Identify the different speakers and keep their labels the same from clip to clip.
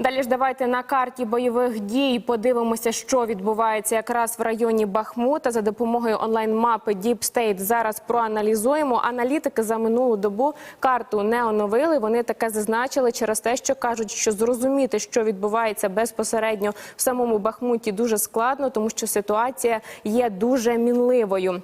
Speaker 1: Далі ж давайте на карті бойових дій подивимося, що відбувається якраз в районі Бахмута за допомогою онлайн-мапи Deep State. Зараз проаналізуємо. Аналітики за минулу добу карту не оновили. Вони таке зазначили через те, що кажуть, що зрозуміти, що відбувається безпосередньо в самому Бахмуті, дуже складно, тому що ситуація є дуже мінливою.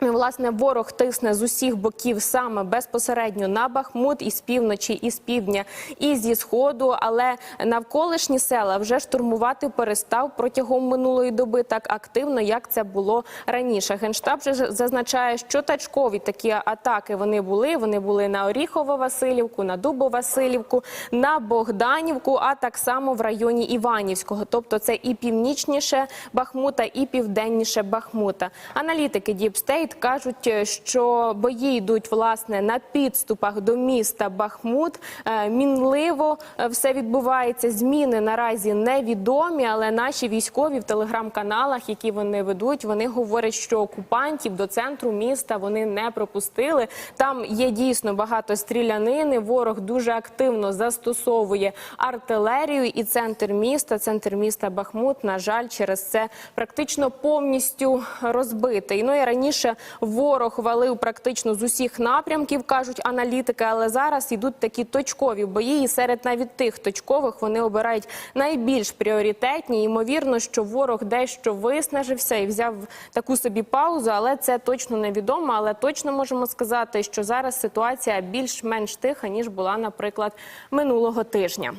Speaker 1: Ну, Власне, ворог тисне з усіх боків саме безпосередньо на Бахмут і з півночі, і з півдня, і зі сходу. Але навколишні села вже штурмувати перестав протягом минулої доби так активно, як це було раніше. Генштаб вже зазначає, що тачкові такі атаки вони були. Вони були на Оріхово-Василівку, на Дубо-Василівку, на Богданівку, а так само в районі Іванівського. Тобто, це і північніше Бахмута, і південніше Бахмута. Аналітики Deep State кажуть, що бої йдуть власне на підступах до міста Бахмут. Е, Мінливо е, все відбувається. Зміни наразі невідомі, але наші військові в телеграм-каналах, які вони ведуть, вони говорять, що окупантів до центру міста вони не пропустили. Там є дійсно багато стрілянини. Ворог дуже активно застосовує артилерію і центр міста. Центр міста Бахмут, на жаль, через це практично повністю розбитий. Ну і раніше ворог валив практично з усіх напрямків, кажуть аналітики. Але зараз йдуть такі точкові бої, і серед навіть тих точкових вони обирають найбільш пріоритетні. Ймовірно, що ворог дещо виснажився і взяв таку собі паузу, але це точно невідомо. Але точно можемо сказати, що зараз ситуація більш-менш тиха ніж була, наприклад, минулого тижня.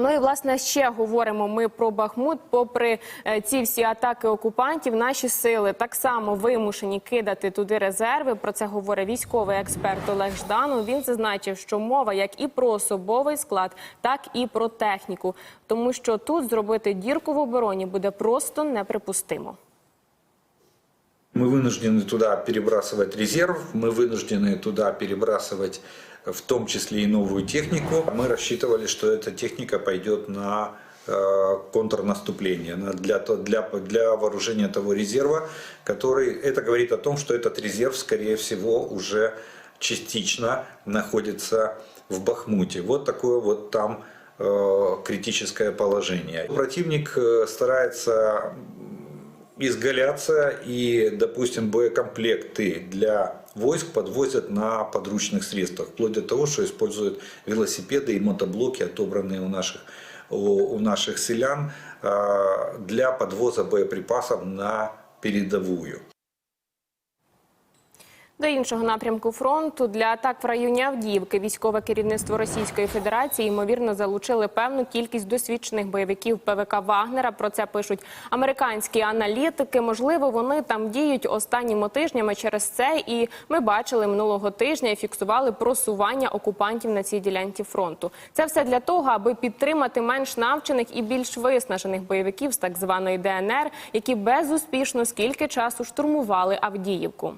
Speaker 1: Ну і власне ще говоримо ми про Бахмут. Попри е, ці всі атаки окупантів, наші сили так само вимушені кидати туди резерви. Про це говорить військовий експерт Олег Жданов. Він зазначив, що мова як і про особовий склад, так і про техніку, тому що тут зробити дірку в обороні буде просто неприпустимо.
Speaker 2: Мы вынуждены туда перебрасывать резерв, мы вынуждены туда перебрасывать в том числе и новую технику. Мы рассчитывали, что эта техника пойдет на э, контрнаступление, на- для, для, для вооружения того резерва, который, это говорит о том, что этот резерв, скорее всего, уже частично находится в Бахмуте. Вот такое вот там э, критическое положение. Противник э, старается изгаляться и, допустим, боекомплекты для войск подвозят на подручных средствах, вплоть до того, что используют велосипеды и мотоблоки, отобранные у наших, у, у наших селян, а, для подвоза боеприпасов на передовую.
Speaker 1: До іншого напрямку фронту для атак в районі Авдіївки військове керівництво Російської Федерації ймовірно залучили певну кількість досвідчених бойовиків ПВК Вагнера. Про це пишуть американські аналітики. Можливо, вони там діють останніми тижнями через це. І ми бачили минулого тижня і фіксували просування окупантів на цій ділянці фронту. Це все для того, аби підтримати менш навчених і більш виснажених бойовиків з так званої ДНР, які безуспішно скільки часу штурмували Авдіївку.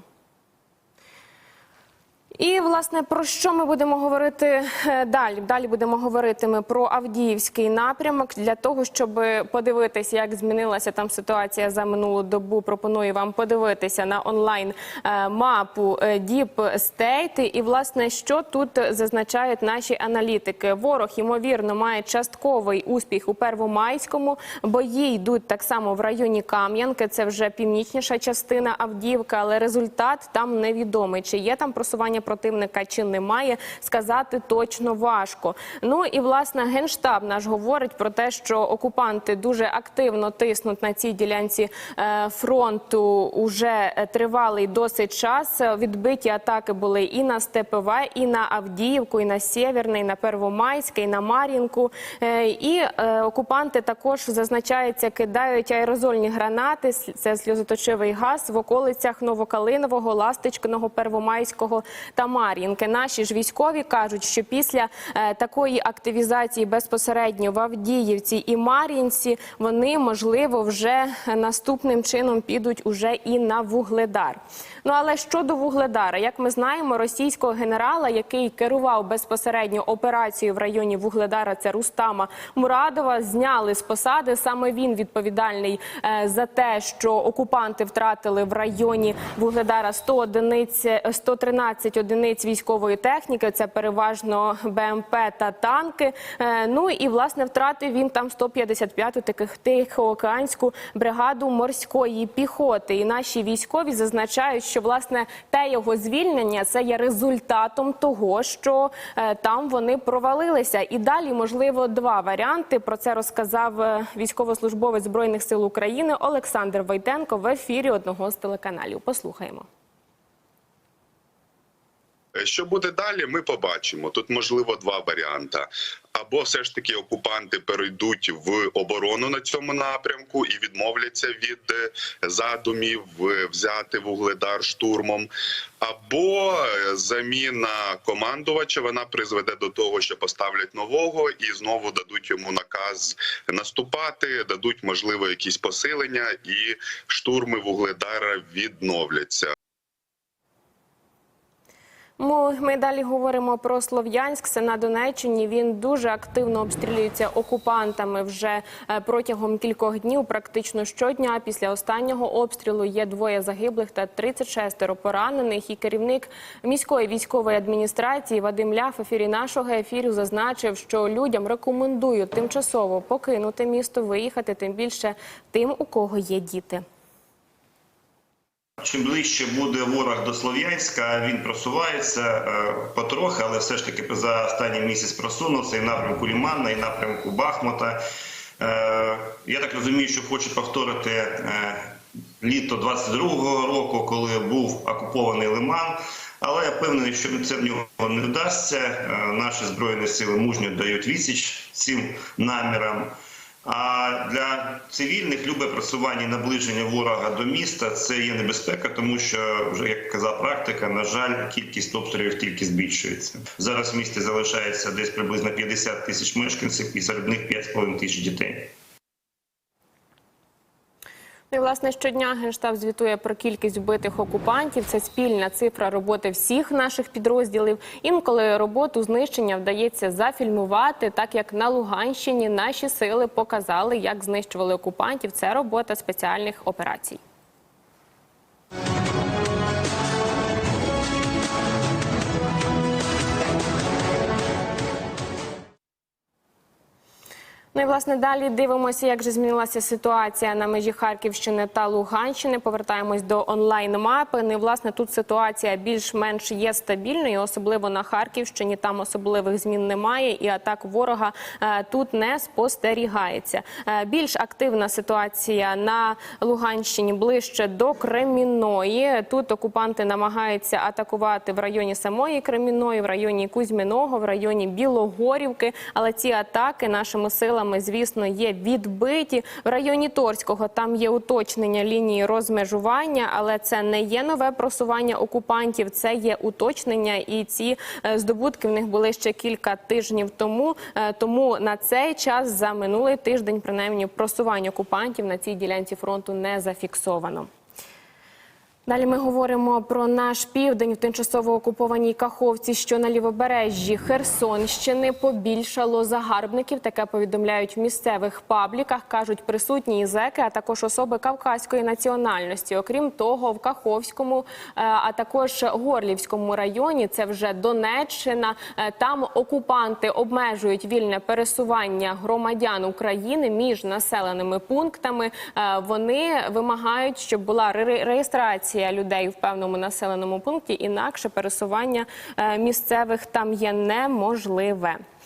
Speaker 1: І власне про що ми будемо говорити е, далі? Далі будемо говорити ми про Авдіївський напрямок для того, щоб подивитися, як змінилася там ситуація за минулу добу. Пропоную вам подивитися на онлайн е, мапу е, Deep State. І власне, що тут зазначають наші аналітики? Ворог ймовірно має частковий успіх у Первомайському. Бої йдуть так само в районі Кам'янки. Це вже північніша частина Авдіївка, але результат там невідомий. Чи є там просування противника, чи немає, сказати точно важко. Ну і власне генштаб наш говорить про те, що окупанти дуже активно тиснуть на цій ділянці е, фронту уже е, тривалий досить час. Відбиті атаки були і на СТПВ, і на Авдіївку, і на Сєвєрне, і на Первомайське, і на Мар'їнку. Е, І окупанти також зазначається, кидають аерозольні гранати. Це сльозоточивий газ в околицях Новокалинового, Ластичкиного, Первомайського та Мар'їнки. Наші ж військові кажуть, що після е, такої активізації безпосередньо в Авдіївці і Мар'їнці вони можливо вже наступним чином підуть уже і на Вугледар. Ну але щодо Вугледара, як ми знаємо, російського генерала, який керував безпосередньо операцією в районі Вугледара, це Рустама Мурадова, зняли з посади. Саме він відповідальний е, за те, що окупанти втратили в районі Вугледара 100 одиниць, 113 одиниць одиниць військової техніки. Це переважно БМП та танки. Е, Ну і власне втратив він там 155-ту таких тихоокеанську бригаду морської піхоти. І наші військові зазначають, що власне те його звільнення це є результатом того, що е, там вони провалилися. І далі можливо два варіанти. Про це розказав е, військовослужбовець збройних сил України Олександр Войтенко в ефірі одного з телеканалів. Послухаємо.
Speaker 3: Е, Що буде далі, ми побачимо. Тут можливо два варіанти. Або все ж таки окупанти перейдуть в оборону на цьому напрямку і відмовляться від е, задумів е, взяти вугледар штурмом, або заміна командувача вона призведе до того, що поставлять нового і знову дадуть йому наказ наступати, дадуть можливо якісь посилення, і штурми вугледара відновляться.
Speaker 1: Ми, далі говоримо про Слов'янськ. Це на Донеччині. Він дуже активно обстрілюється окупантами вже е, протягом кількох днів. Практично щодня. Після останнього обстрілу є двоє загиблих та 36 поранених. І керівник міської військової адміністрації Вадим Ляв в ефірі нашого ефіру зазначив, що людям рекомендують тимчасово покинути місто, виїхати, тим більше тим, у кого є діти.
Speaker 4: Чим ближче буде ворог до Слов'янська, він просувається е, потрохи, але все ж таки за останній місяць просунувся і напрямку Лімана, і напрямку Бахмута. Е, Я так розумію, що хоче повторити е, літо 22-го року, коли був окупований Лиман. Але я впевнений, що це в нього не вдасться. Наші збройні сили мужньо дають відсіч цим намірам. А для цивільних любе просування і наближення ворога до міста це є небезпека, тому що вже як казала практика, на жаль, кількість обстрілів тільки збільшується. Зараз в місті залишається десь приблизно 50 тисяч мешканців, і серед них 5,5 тисяч дітей.
Speaker 1: Ну і власне щодня генштаб звітує про кількість вбитих окупантів. Це спільна цифра роботи всіх наших підрозділів. Інколи роботу знищення вдається зафільмувати, так як на Луганщині наші сили показали, як знищували окупантів. Це робота спеціальних операцій. І власне далі дивимося, як же змінилася ситуація на межі Харківщини та Луганщини. Повертаємось до онлайн мапи. Ну власне тут ситуація більш-менш є стабільною, особливо на Харківщині. Там особливих змін немає, і атак ворога е, тут не спостерігається. Е, більш активна ситуація на Луганщині ближче до Кремінної. Тут окупанти намагаються атакувати в районі самої Кремінної, в районі Кузьміного, в районі Білогорівки. Але ці атаки нашими силами, звісно, є відбиті. В районі Торського там є уточнення лінії розмежування, але це не є нове просування окупантів, це є уточнення, і ці е, здобутки в них були ще кілька тижнів тому. Е, Тому на цей час за минулий тиждень, принаймні, просування окупантів на цій ділянці фронту не зафіксовано. Далі ми говоримо про наш південь в тимчасово окупованій Каховці, що на лівобережжі Херсонщини побільшало загарбників. Таке повідомляють в місцевих пабліках. кажуть присутні і зеки, а також особи кавказької національності. Окрім того, в Каховському, е, а також Горлівському районі, це вже Донеччина. е, Там окупанти обмежують вільне пересування громадян України між населеними пунктами. Е, Вони вимагають, щоб була ре- реєстрація людей в певному населеному пункті інакше пересування е, місцевих там є неможливе.